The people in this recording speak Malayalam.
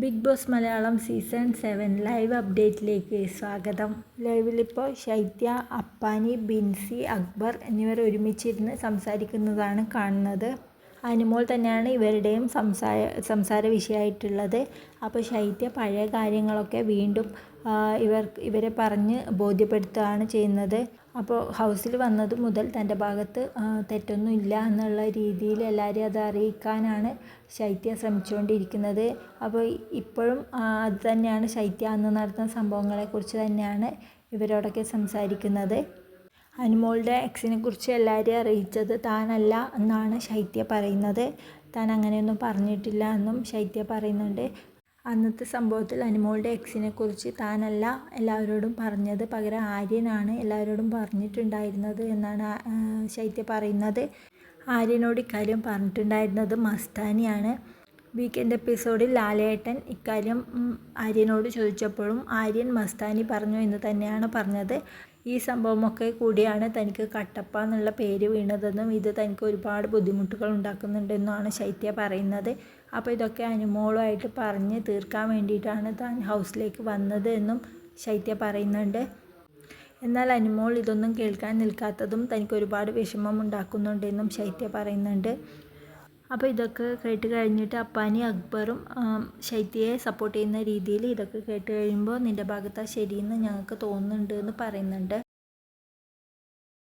Bigg Boss Malayalam season seven live അപ്ഡേറ്റിലേക്ക് സ്വാഗതം. ലൈവിലിപ്പോൾ ശൈത്യ അപ്പാനി ബിൻസി അക്ബർ എന്നിവർ ഒരുമിച്ചിരുന്ന് സംസാരിക്കുന്നതാണ് കാണുന്നത്. അനുമോൾ തന്നെയാണ് ഇവരുടെയും സംസാര സംസാര വിഷയമായിട്ടുള്ളത്. അപ്പോൾ ശൈത്യ പഴയ കാര്യങ്ങളൊക്കെ വീണ്ടും ഇവർ ഇവരെ പറഞ്ഞ് ബോധ്യപ്പെടുത്തുകയാണ് ചെയ്യുന്നത്. അപ്പോൾ ഹൗസിൽ വന്നത് മുതൽ തന്റെ ഭാഗത്ത് തെറ്റൊന്നും ഇല്ല എന്നുള്ള രീതിയിൽ എല്ലാവരെയും അത് അറിയിക്കാനാണ് ശൈത്യ ശ്രമിച്ചുകൊണ്ടിരിക്കുന്നത്. അപ്പോൾ ഇപ്പോഴും അത് തന്നെയാണ് ശൈത്യ അന്ന് നടന്ന സംഭവങ്ങളെക്കുറിച്ച് തന്നെയാണ് ഇവരോടൊക്കെ സംസാരിക്കുന്നത്. അനുമോളുടെ എക്സിനെ കുറിച്ച് എല്ലാവരെയും അറിയിച്ചത് താനല്ല എന്നാണ് ശൈത്യ പറയുന്നത്. താൻ അങ്ങനെയൊന്നും പറഞ്ഞിട്ടില്ല എന്നും ശൈത്യ പറയുന്നുണ്ട്. അന്നത്തെ സംഭവത്തിൽ അനുമോളുടെ എക്സിനെ കുറിച്ച് താനല്ല എല്ലാവരോടും പറഞ്ഞത്. പകരം ആര്യനാണ് എല്ലാവരോടും പറഞ്ഞിട്ടുണ്ടായിരുന്നത് എന്നാണ് ശൈത്യ പറയുന്നത്. ആര്യനോട് ഇക്കാര്യം പറഞ്ഞിട്ടുണ്ടായിരുന്നത് മസ്താനിയാണ്. വീക്കെൻഡ് എപ്പിസോഡിൽ ലാലേട്ടൻ ഇക്കാര്യം ആര്യനോട് ചോദിച്ചപ്പോഴും ആര്യൻ മസ്താനി പറഞ്ഞു എന്ന് തന്നെയാണ് പറഞ്ഞത്. ഈ സംഭവമൊക്കെ കൂടിയാണ് തനിക്ക് കട്ടപ്പ എന്നുള്ള പേര് വീണതെന്നും ഇത് തനിക്ക് ഒരുപാട് ബുദ്ധിമുട്ടുകൾ ഉണ്ടാക്കുന്നുണ്ടെന്നുമാണ് ശൈത്യ പറയുന്നത്. അപ്പോൾ ഇതൊക്കെ അനുമോളുമായിട്ട് പറഞ്ഞ് തീർക്കാൻ വേണ്ടിയിട്ടാണ് താൻ ഹൗസിലേക്ക് വന്നത് എന്നും ശൈത്യ പറയുന്നുണ്ട്. എന്നാൽ അനുമോൾ ഇതൊന്നും കേൾക്കാൻ നിൽക്കാത്തതും തനിക്ക് ഒരുപാട് വിഷമം ഉണ്ടാക്കുന്നുണ്ടെന്നും ശൈത്യ പറയുന്നുണ്ട്. അപ്പോൾ ഇതൊക്കെ കേട്ട് കഴിഞ്ഞിട്ട് അപ്പാനി അക്ബറും ശൈത്യയെ സപ്പോർട്ട് ചെയ്യുന്ന രീതിയിൽ ഇതൊക്കെ കേട്ട് കഴിയുമ്പോൾ നിന്റെ ഭാഗത്താ ശരിയെന്ന് ഞങ്ങൾക്ക് തോന്നുന്നുണ്ട് എന്ന് പറയുന്നുണ്ട്.